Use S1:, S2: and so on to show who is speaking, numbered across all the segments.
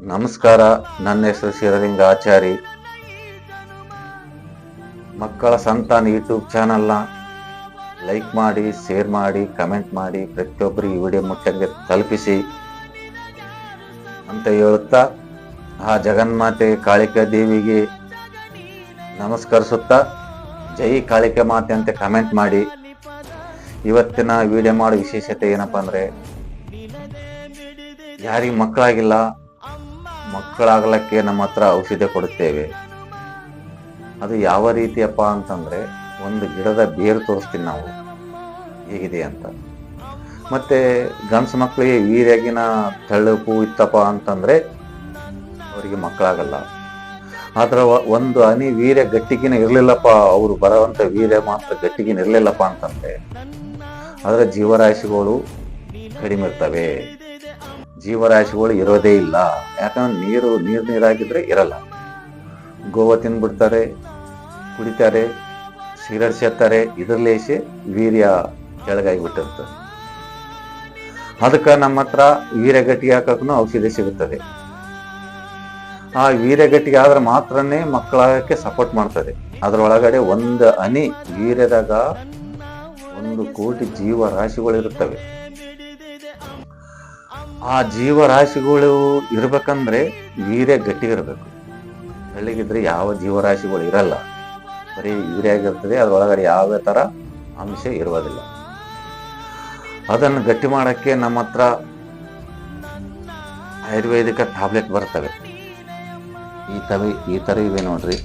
S1: ನಮಸ್ಕಾರ. ನನ್ನ ಹೆಸರು ಶಿರಲಿಂಗ ಆಚಾರಿ. ಮಕ್ಕಳ ಸಂತಾನ ಯೂಟ್ಯೂಬ್ ಚಾನಲ್ನ ಲೈಕ್ ಮಾಡಿ, ಶೇರ್ ಮಾಡಿ, ಕಮೆಂಟ್ ಮಾಡಿ, ಪ್ರತಿಯೊಬ್ಬರು ಈ ವಿಡಿಯೋ ಮುಟ್ಟಂಗೆ ತಲುಪಿಸಿ ಅಂತ ಹೇಳುತ್ತಾ, ಆ ಜಗನ್ಮಾತೆ ಕಾಳಿಕಾ ದೇವಿಗೆ ನಮಸ್ಕರಿಸುತ್ತಾ, ಜೈ ಕಾಳಿಕೆ ಮಾತೆ ಅಂತ ಕಮೆಂಟ್ ಮಾಡಿ. ಇವತ್ತಿನ ವಿಡಿಯೋ ಮಾಡೋ ವಿಶೇಷತೆ ಏನಪ್ಪ ಅಂದರೆ, ಯಾರಿಗೆ ಮಕ್ಕಳಾಗಿಲ್ಲ ಮಕ್ಕಳಾಗಲಕ್ಕೆ ನಮ್ಮ ಹತ್ರ ಔಷಧಿ ಕೊಡುತ್ತೇವೆ. ಅದು ಯಾವ ರೀತಿಯಪ್ಪ ಅಂತಂದ್ರೆ ಒಂದು ಗಿಡದ ಬೇರು ತೋರಿಸ್ತೀನಿ ನಾವು. ಹೇಗಿದೆ ಅಂತ. ಮತ್ತೆ ಗಂಡ್ಸು ಮಕ್ಕಳಿಗೆ ವೀರ್ಯಾಗಿನ ತಳ್ಳುಪು ಇತ್ತಪ್ಪ ಅಂತಂದ್ರೆ ಅವರಿಗೆ ಮಕ್ಕಳಾಗಲ್ಲ. ಆದ್ರ ಒಂದು ಹನಿ ವೀರ್ಯ ಗಟ್ಟಿಗಿನ ಇರಲಿಲ್ಲಪ್ಪ, ಅವರು ಬರೋವಂಥ ವೀರ್ಯ ಮಾತ್ರ ಗಟ್ಟಿಗಿನ ಇರಲಿಲ್ಲಪ್ಪ ಅಂತಂದರೆ, ಅದರ ಜೀವರಾಶಿಗಳು ಕಡಿಮೆ ಇರ್ತವೆ. ಜೀವರಾಶಿಗಳು ಇರೋದೇ ಇಲ್ಲ. ಯಾಕಂದ್ರೆ ನೀರು ನೀರು ನೀರಾಗಿದ್ರೆ ಇರಲ್ಲ. ಗೋವಾ ತಿಂದ್ಬಿಡ್ತಾರೆ ಕುಡಿತಾರೆ, ಸಿಗರೇಟ್ ಸೇರ್ತಾರೆ ಇದರಲ್ಲೇಸಿ ವೀರ್ಯ ಕೆಳಗಾಗಿಬಿಟ್ಟಿರ್ತದೆ ಅದಕ್ಕೆ ನಮ್ಮ ಹತ್ರ ವೀರ್ಯ ಗಟ್ಟಿ ಹಾಕಕ್ಕೂ ಔಷಧಿ ಸಿಗುತ್ತದೆ. ಆ ವೀರ್ಯ ಗಟ್ಟಿಗೆ ಆದ್ರೆ ಮಾತ್ರನೇ ಮಕ್ಕಳಾಗಕ್ಕೆ ಸಪೋರ್ಟ್ ಮಾಡ್ತದೆ. ಅದರೊಳಗಡೆ ಒಂದು ಹನಿ ವೀರ್ಯದಾಗ ಒಂದು ಕೋಟಿ ಜೀವರಾಶಿಗಳು ಇರುತ್ತವೆ. ಆ ಜೀವರಾಶಿಗಳು ಇರ್ಬೇಕಂದ್ರೆ ವೀರ್ಯ ಇರಬೇಕು ಬೆಳಿಗಿದ್ರೆ ಯಾವ ಜೀವರಾಶಿಗಳು ಇರಲ್ಲ. ಬರೀ ವೀರ್ಯಾಗಿರ್ತದೆ ಅದ್ರೊಳಗಡೆ ಯಾವ ಥರ ಅಂಶ ಇರುವುದಿಲ್ಲ. ಅದನ್ನು ಗಟ್ಟಿ ಮಾಡಕ್ಕೆ ನಮ್ಮ ಹತ್ರ ಆಯುರ್ವೇದಿಕ ಟ್ಯಾಬ್ಲೆಟ್ ಬರ್ತವೆ. ಈ ತವಿ, ಈ ಥರ ಇವೆ ನೋಡ್ರಿ.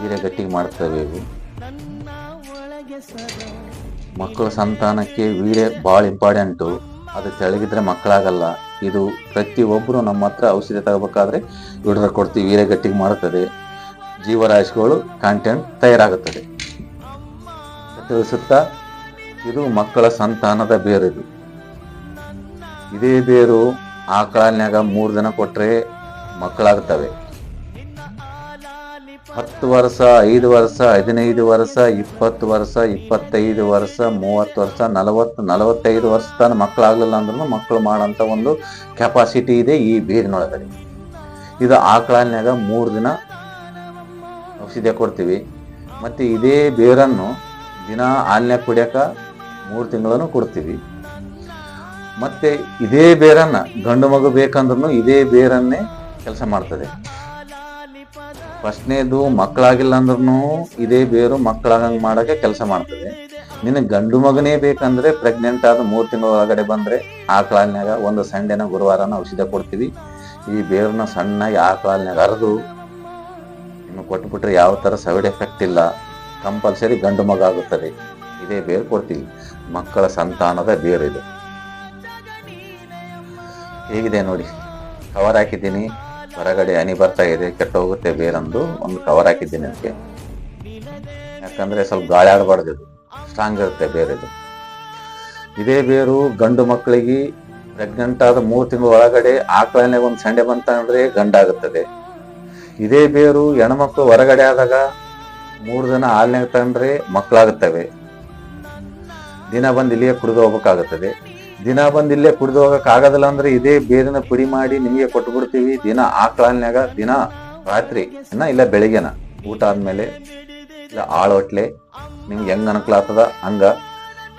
S1: ವೀರ್ಯ ಗಟ್ಟಿಗೆ ಮಾಡ್ತವೆ ಇವು. ಮಕ್ಕಳ ಸಂತಾನಕ್ಕೆ ವೀರ್ಯ ಭಾಳ ಇಂಪಾರ್ಟೆಂಟು ಅದು ತೆಳಗಿದ್ರೆ ಮಕ್ಕಳಾಗಲ್ಲ. ಇದು ಪ್ರತಿಯೊಬ್ಬರು ನಮ್ಮ ಹತ್ರ ಔಷಧಿ ತಗೋಬೇಕಾದ್ರೆ ಹಿಡಿದ್ರೆ ಕೊಡ್ತೀವಿ, ವೀರಗಟ್ಟಿಗೆ ಮಾಡುತ್ತದೆ ಜೀವರಾಶಿಗಳು ಕಾಂಟೆಂಟ್ ತಯಾರಾಗುತ್ತದೆ. ತಿಳಿಸುತ್ತಾ, ಇದು ಮಕ್ಕಳ ಸಂತಾನದ ಬೇರು ಇದು. ಇದೇ ಬೇರು ಆ ಆಕಳನ್ಯಾಗ ಮೂರು ದಿನ ಕೊಟ್ಟರೆ ಮಕ್ಕಳಾಗ್ತವೆ. ಹತ್ತು ವರ್ಷ, ಐದು ವರ್ಷ, ಹದಿನೈದು ವರ್ಷ, ಇಪ್ಪತ್ತು ವರ್ಷ, ಇಪ್ಪತ್ತೈದು ವರ್ಷ, ಮೂವತ್ತು ವರ್ಷ, ನಲವತ್ತು, ನಲವತ್ತೈದು ವರ್ಷ ತನಕ ಮಕ್ಕಳಾಗಲಿಲ್ಲ ಅಂದ್ರೂ ಮಕ್ಕಳು ಮಾಡೋಂಥ ಒಂದು ಕೆಪಾಸಿಟಿ ಇದೆ ಈ ಬೀರಿನೊಳಗಡೆ. ಇದು ಆಕಳನ್ಯಾಗ ಮೂರು ದಿನ ಔಷಧಿ ಕೊಡ್ತೀವಿ. ಮತ್ತು ಇದೇ ಬೇರನ್ನು ದಿನ ಹಾಲ್ನ್ಯಾಗ ಕುಡಿಯಕ ಮೂರು ತಿಂಗಳನ್ನು ಕೊಡ್ತೀವಿ. ಮತ್ತು ಇದೇ ಬೇರನ್ನು ಗಂಡು ಮಗು ಬೇಕಂದ್ರೂ ಇದೇ ಬೇರನ್ನೇ ಕೆಲಸ ಮಾಡ್ತದೆ. ಫಸ್ಟ್ನೇದು ಮಕ್ಕಳಾಗಿಲ್ಲ ಅಂದ್ರೂ ಇದೇ ಬೇರು ಮಕ್ಕಳಾಗಂಗ್ ಮಾಡಕ್ಕೆ ಕೆಲಸ ಮಾಡ್ತದೆ. ನಿನಗೆ ಗಂಡು ಮಗನೇ ಬೇಕಂದ್ರೆ ಪ್ರೆಗ್ನೆಂಟ್ ಆದ ಮೂರು ತಿಂಗಳ ಒಳಗಡೆ ಬಂದ್ರೆ ಆಕಳನ್ಯಾಗ ಒಂದು ಸಂಡೆನ ಗುರುವಾರನ ಔಷಧ ಕೊಡ್ತೀವಿ. ಈ ಬೇರನ್ನ ಸಣ್ಣಗೆ ಆಕಳನ್ಯಾಗ ಅರೆದು ನಿಮಗೆ ಕೊಟ್ಬಿಟ್ರೆ ಯಾವ ಥರ ಸೈಡ್ ಎಫೆಕ್ಟ್ ಇಲ್ಲ. ಕಂಪಲ್ಸರಿ ಗಂಡು ಮಗ ಆಗುತ್ತದೆ. ಇದೇ ಬೇರು ಕೊಡ್ತೀವಿ. ಮಕ್ಕಳ ಸಂತಾನದ ಬೇರು ಇದು ಹೇಗಿದೆ ನೋಡಿ. ಕವರ್ ಹಾಕಿದ್ದೀನಿ. ಹೊರಗಡೆ ಹನಿ ಬರ್ತಾ ಇದೆ, ಕೆಟ್ಟ ಹೋಗುತ್ತೆ ಬೇರೊಂದು ಒಂದು ಕವರ್ ಹಾಕಿದ್ದೀನಿ ಅದಕ್ಕೆ. ಯಾಕಂದ್ರೆ ಸ್ವಲ್ಪ ಗಾಳಿ ಆಡಬಾರ್ದು ಇದು. ಸ್ಟ್ರಾಂಗ್ ಇರುತ್ತೆ ಬೇರೆ ಇದು ಬೇರು ಗಂಡು ಮಕ್ಕಳಿಗೆ ಪ್ರೆಗ್ನೆಂಟ್ ಆದ ಮೂರು ತಿಂಗಳ ಒಳಗಡೆ ಆಕಳನೆ ಒಂದು ಸಂಡೆ ಬಂತ ಅಂದ್ರೆ ಗಂಡಾಗುತ್ತದೆ. ಇದೇ ಬೇರು ಹೆಣ್ಮಕ್ಳು ಹೊರಗಡೆ ಆದಾಗ ಮೂರು ದಿನ ಹಾಲ್ನಾಗ ತಂದ್ರೆ ಮಕ್ಕಳಾಗುತ್ತವೆ. ದಿನ ಬಂದು ಇಲ್ಲಿಯೇ ಕುಡಿದು ಹೋಗ್ಬೇಕಾಗುತ್ತದೆ. ದಿನ ಬಂದು ಇಲ್ಲೇ ಕುಡಿದು ಹೋಗಕ್ ಆಗೋದಿಲ್ಲ ಅಂದ್ರೆ ಇದೇ ಬೇರಿನ ಪುಡಿ ಮಾಡಿ ನಿಮಗೆ ಕೊಟ್ಟು ಬಿಡ್ತೀವಿ ದಿನ ಆಕಳನ್ಯಾಗ ದಿನ ರಾತ್ರಿ, ಇನ್ನ ಇಲ್ಲ ಬೆಳಿಗ್ಗೆನ. ಊಟ ಆದ್ಮೇಲೆ ಇಲ್ಲ ಆಳು ಹೊಟ್ಲೆ, ನಿಮ್ಗೆ ಹೆಂಗ್ ಅನುಕೂಲ ಆಗ್ತದ ಹಂಗ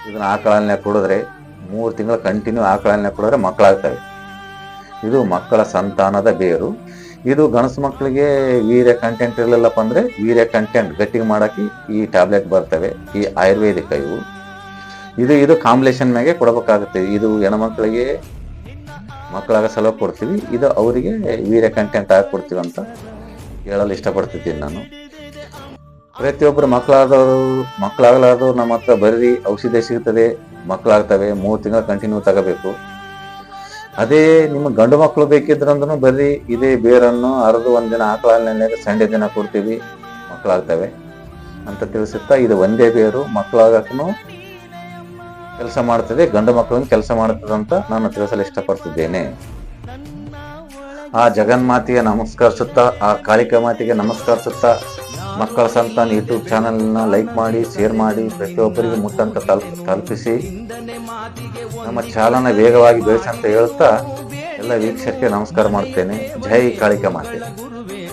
S1: ಇದನ್ನ ಆಕಳನ್ಯಾಗ ಕುಡಿದ್ರೆ ಮೂರು ತಿಂಗಳು ಕಂಟಿನ್ಯೂ ಆಕಳನ್ಯಾಗ ಕುಡಿದ್ರೆ ಮಕ್ಕಳಾಗ್ತವೆ ಇದು ಮಕ್ಕಳ ಸಂತಾನದ ಬೇರು. ಇದು ಗಣಸು ಮಕ್ಕಳಿಗೆ ವೀರ್ಯ ಕಂಟೆಂಟ್ ಇರಲಿಲ್ಲಪ್ಪ ಅಂದ್ರೆ ವೀರ್ಯ ಕಂಟೆಂಟ್ ಗಟ್ಟಿಗೆ ಮಾಡಕ್ಕೆ ಈ ಟ್ಯಾಬ್ಲೆಟ್ ಬರ್ತವೆ. ಈ ಆಯುರ್ವೇದಿಕ ಇವು. ಇದು ಇದು ಕಾಂಬಿನೇಷನ್ ಮ್ಯಾಗೆ ಕೊಡಬೇಕಾಗುತ್ತೆ. ಇದು ಹೆಣ್ಮಕ್ಳಿಗೆ ಮಕ್ಕಳಾಗ ಸಲಹೆ ಕೊಡ್ತೀವಿ. ಇದು ಅವರಿಗೆ ವೀರ್ಯ ಕಂಟೆಂಟ್ ಆಗಿ ಕೊಡ್ತೀವಿ ಅಂತ ಹೇಳಲು ಇಷ್ಟಪಡ್ತಿದ್ದೀನಿ ನಾನು. ಪ್ರತಿಯೊಬ್ಬರು ಮಕ್ಕಳಾದವರು, ಮಕ್ಕಳಾಗಲಾರ್ದವ್ರು ನಮ್ಮ ಹತ್ರ ಬರ್ರಿ ಔಷಧಿ ಸಿಗ್ತದೆ, ಮಕ್ಕಳಾಗ್ತವೆ, ಮೂರು ತಿಂಗಳು ಕಂಟಿನ್ಯೂ ತಗೋಬೇಕು. ಅದೇ ನಿಮ್ಮ ಗಂಡು ಮಕ್ಕಳು ಬೇಕಿದ್ರಂದ್ರೂ ಬರ್ರಿ ಇದೇ ಬೇರನ್ನು ಅರ್ದು ಒಂದಿನ ಆಕಳ ಸಂಡೆ ದಿನ ಕೊಡ್ತೀವಿ, ಮಕ್ಕಳಾಗ್ತವೆ ಅಂತ ತಿಳಿಸುತ್ತಾ ಇದು ಒಂದೇ ಬೇರು ಮಕ್ಕಳಾಗಕ್ಕೂ ಕೆಲಸ ಮಾಡ್ತದೆ, ಗಂಡು ಮಕ್ಕಳನ್ನು ಕೆಲಸ ಮಾಡುತ್ತದೆ ಅಂತ ನಾನು ತಿಳಿಸಲು ಇಷ್ಟಪಡ್ತಿದ್ದೇನೆ. ಆ ಜಗನ್ಮಾತೆಗೆ ನಮಸ್ಕರಿಸುತ್ತಾ, ಆ ಕಾಳಿಕಾ ಮಾತೆಗೆ ನಮಸ್ಕರಿಸುತ್ತಾ, ಮಕ್ಕಳ ಸಂತಾನ ಯೂಟ್ಯೂಬ್ ಚಾನಲ್ನ ಲೈಕ್ ಮಾಡಿ ಶೇರ್ ಮಾಡಿ, ಪ್ರತಿಯೊಬ್ಬರಿಗೆ ಮುಟ್ಟಂತ ತಲುಪ ತಲುಪಿಸಿ. ನಮ್ಮ ಚಾಲನ ವೇಗವಾಗಿ ಬೆಳೆಸಂತ ಹೇಳುತ್ತಾ ಎಲ್ಲ ವೀಕ್ಷಕರಿಗೆ ನಮಸ್ಕಾರ ಮಾಡ್ತೇನೆ. ಜೈ ಕಾಳಿಕ ಮಾತೆ.